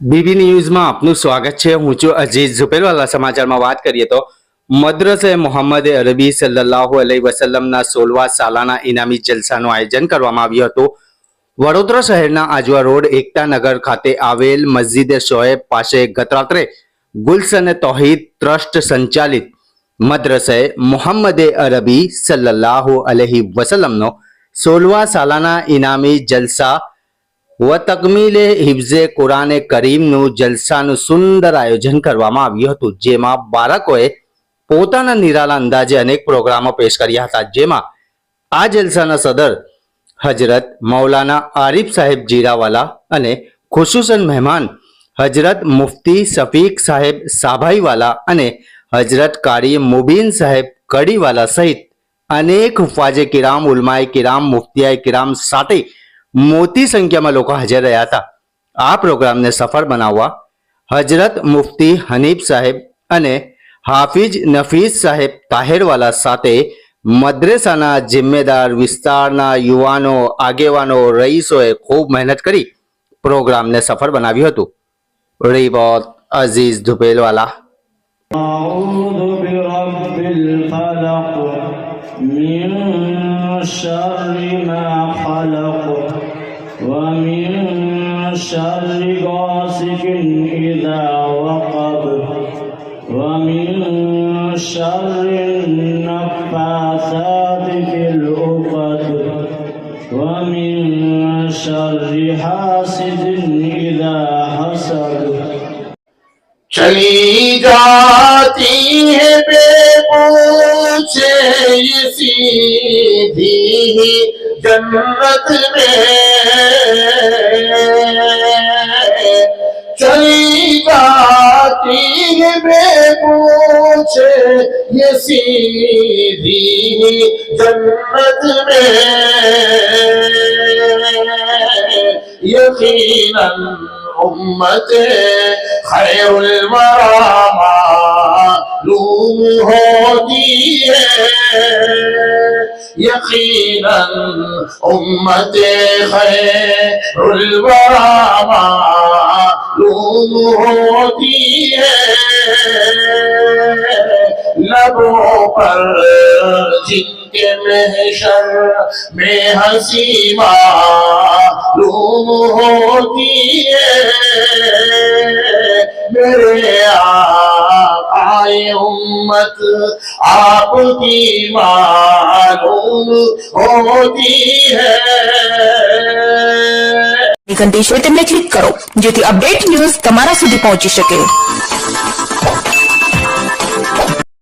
BB ન્યૂઝમાં આપનું સ્વાગત છે. હું છું અજીઝ ઝુપેલવાલા સમાચારમાં વાત કરીએ તો મદ્રસે મોહમ્મદ અરબી સલ્લાહુ અલહી વસલ્લમના સોલવા સાલાના ઇનામી જલસાનું આયોજન કરવામાં આવ્યું હતું. વડોદરા શહેરના આજવા રોડ એકતા નગર ખાતે આવેલ મસ્જિદ શોએબ પાસે ગતરાત્રે ગુલશન તોહીદ ટ્રસ્ટ સંચાલિત મદ્રસે મોહમ્મદે અરબી સલ્લલ્લાહુ અલહી વસલ્લમનો સોલવા સાલાના ઇનામી જલસા વ તકમીલે હિફઝે કુરાને કરીમનું જલસાનું સુંદર આયોજન કરવામાં આવ્યું હતું, જેમાં બાળકોએ પોતાના નિરાલા અંદાજે અનેક પ્રોગ્રામો પેશ કર્યા હતા, જેમાં આ જલસાના સદર હજરત મૌલાના આરીફ સાહેબ જીરાવાલા અને ખુશુસન મહેમાન હજરત મુફતી શફીક સાહેબ સાભાઈવાલા અને હજરત કારી મુબીન સાહેબ કડીવાલા સહિત અનેક હુફાજે કિરામ, ઉલમાએ કિરામ, મુફતિયાએ કિરામ સાથે મોટી સંખ્યામાં લોકો હાજર રહ્યા હતા આ પ્રોગ્રામને સફળ બનાવવા હજરત મુફતી હનીફ સાહેબ અને હાફિજ નફીસ સાહેબ તાહેરવાલા સાથે મદ્રેસાના જિમ્મેદાર વિસ્તારના યુવાનો આગેવાનો રઈસોએ ખૂબ મહેનત કરી પ્રોગ્રામને સફળ બનાવ્યું હતું રિબોત અઝીઝ ધુપેલવાલા أعوذ برب الفلق من شر ما خلق ومن شر غاسق إذا وقب. ومن شر النفاثات في العقد ومن شر حاسد إذا حسد. چلی جا فيه پوچھے سیدھی جنت میں چلی جاتی ہے بے پوچھے یہ سیدھی جنت میں یقیناً امت خیر المرا یقینا امت خیر الورا معلوم ہوتی ہے لبوں پر جن کے محشر میں ہنسی معلوم ہوتی ہے میرے آ आए उम्मत आपकी मालूम होती है ઘંટી છે તેમને ક્લિક કરો જેથી અપડેટ ન્યૂઝ તમારા સુધી પહોંચી શકે